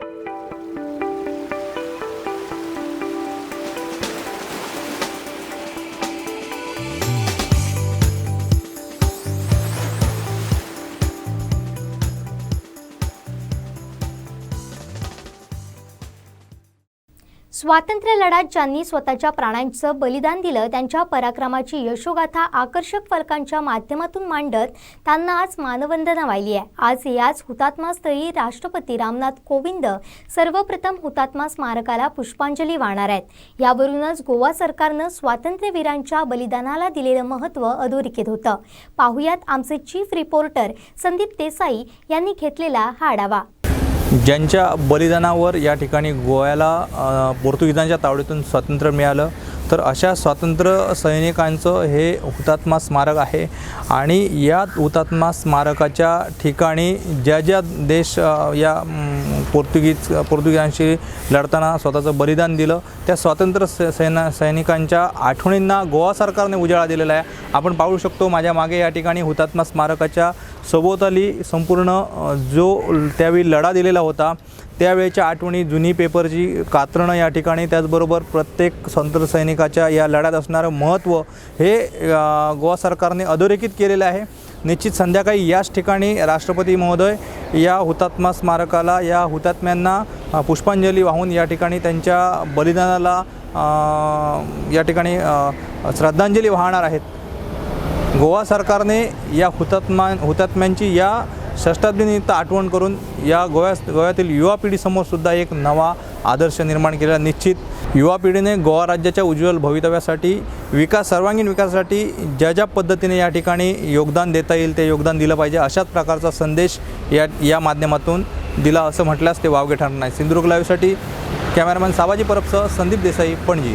Thank you. स्वातंत्र्य लढ्यात ज्यांनी स्वतःच्या प्राणांचं बलिदान दिलं त्यांच्या पराक्रमाची यशोगाथा आकर्षक फलकांच्या माध्यमातून मांडत त्यांना आज मानवंदना वाहिली आहे. आज याच हुतात्मा स्थळी राष्ट्रपती रामनाथ कोविंद सर्वप्रथम हुतात्मा स्मारकाला पुष्पांजली वाहणार आहेत. यावरूनच गोवा सरकारनं स्वातंत्र्यवीरांच्या बलिदानाला दिलेलं महत्त्व अधोरेखित होतं. पाहुयात आमचे चीफ रिपोर्टर संदीप देसाई यांनी घेतलेला हा आढावा. ज्यांच्या बलिदानावर या ठिकाणी गोव्याला पोर्तुगीजांच्या तावडीतून स्वातंत्र्य मिळालं. तर अशा स्वातंत्र्य सैनिकांचं हे हुतात्मा स्मारक आहे. आणि या हुतात्मा स्मारकाच्या ठिकाणी ज्या ज्या देश या पोर्तुगीज पोर्तुगीजांशी लढताना स्वतःचं बलिदान दिलं त्या स्वातंत्र्य स सैना सैनिकांच्या आठवणींना गोवा सरकारने उजाळा दिलेला आहे. आपण पाहू शकतो माझ्या मागे या ठिकाणी हुतात्मा स्मारकाच्या सभोवताली संपूर्ण जो त्यावेळी लढा दिलेला होता त्यावेळेच्या आठवणी जुनी पेपरची कात्रणं या ठिकाणी त्याचबरोबर प्रत्येक स्वातंत्र्य सैनिकाच्या या लढ्यात असणारं महत्त्व हे गोवा सरकारने अधोरेखित केलेलं आहे. निश्चित संध्याकाळी याच ठिकाणी राष्ट्रपती महोदय या हुतात्मा स्मारकाला या हुतात्म्यांना पुष्पांजली वाहून या ठिकाणी त्यांच्या बलिदानाला या ठिकाणी श्रद्धांजली वाहणार आहेत. गोवा सरकारने या हुतात्मा हुतात्म्यांची या षष्टाब्दीनिमित्त आठवण करून या गोव्या गोव्यातील युवा पिढीसमोरसुद्धा एक नवा आदर्श निर्माण केलेला निश्चित युवा पिढीने गोवा राज्याच्या उज्ज्वल भवितव्यासाठी विकास सर्वांगीण विकासासाठी ज्या ज्या पद्धतीने या ठिकाणी योगदान देता येईल ते योगदान दिलं पाहिजे. अशाच प्रकारचा संदेश या या माध्यमातून दिला असं म्हटल्यास ते वावगे ठरणार नाही. सिंधुदुर्ग लाईव्हसाठी कॅमेरामॅन साबाजी परबसह संदीप देसाई पणजी.